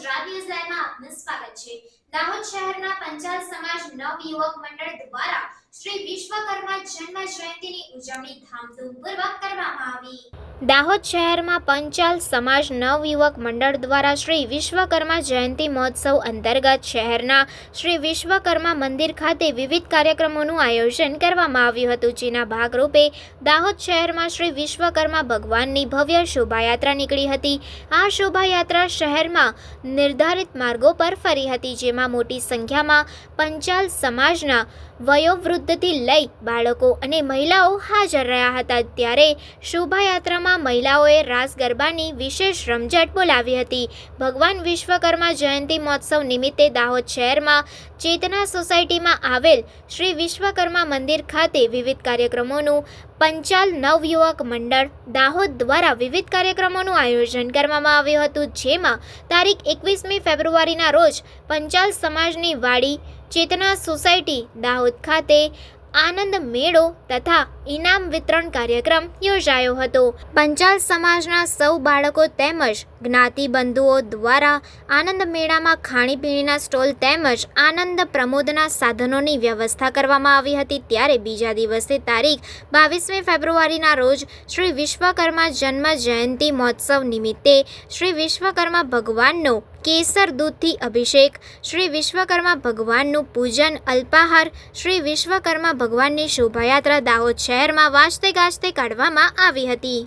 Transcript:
Gujarat news લાઈવમાં આપનું સ્વાગત છે. દાહોદ શહેરના પંચાલ સમાજ નવ યુવક મંડળ દ્વારા દાહોદ શહેરમાં પંચાલ સમાજ નવયુવક મંડળ દ્વારા શ્રી વિશ્વકર્મા જયંતિ મહોત્સવ અંતર્ગત શહેરના શ્રી વિશ્વકર્મા મંદિર ખાતે વિવિધ કાર્યક્રમોનું આયોજન કરવામાં આવ્યું હતું. જેના ભાગરૂપે દાહોદ શહેરમાં શ્રી વિશ્વકર્મા ભગવાનની ભવ્ય શોભાયાત્રા નીકળી હતી. આ શોભાયાત્રા શહેરમાં નિર્ધારિત માર્ગો પર ફરી હતી, જેમાં મોટી સંખ્યામાં પંચાલ સમાજના વયોવૃદ્ધથી લઈ બાળકો અને મહિલાઓ હાજર રહ્યા હતા. ત્યારે શોભાયાત્રામાં મહિલાઓએ રાસ ગરબાની વિશેષ રમઝટ બોલાવી હતી. ભગવાન વિશ્વકર્મા જયંતિ મહોત્સવ નિમિત્તે દાહોદ શહેરમાં ચેતના સોસાયટીમાં આવેલ શ્રી વિશ્વકર્મા મંદિર ખાતે વિવિધ કાર્યક્રમોનું પંચાલ નવયુવક મંડળ દાહોદ દ્વારા વિવિધ કાર્યક્રમોનું આયોજન કરવામાં આવ્યું હતું, જેમાં તારીખ એકવીસમી ફેબ્રુઆરીના રોજ પંચાલ સમાજની વાડી ચેતના સોસાયટી દાહોદ ખાતે આનંદ મેળો તથા ઇનામ વિતરણ કાર્યક્રમ યોજાયો હતો. પંચાલ સમાજના સૌ બાળકો તેમજ જ્ઞાતિબંધુઓ દ્વારા આનંદ મેળામાં ખાણીપીણીના સ્ટોલ તેમજ આનંદ પ્રમોદના સાધનોની વ્યવસ્થા કરવામાં આવી હતી. ત્યારે બીજા દિવસે તારીખ બાવીસમી ફેબ્રુઆરીના રોજ શ્રી વિશ્વકર્મા જન્મ જયંતિ મહોત્સવ નિમિત્તે શ્રી વિશ્વકર્મા ભગવાનનો કેસર દૂધથી અભિષેક, શ્રી વિશ્વકર્મા ભગવાનનું પૂજન, અલ્પાહાર, શ્રી વિશ્વકર્મા ભગવાનની શોભાયાત્રા દાહોદ શહેરમાં વાજતે ગાજતે કાઢવામાં આવી હતી.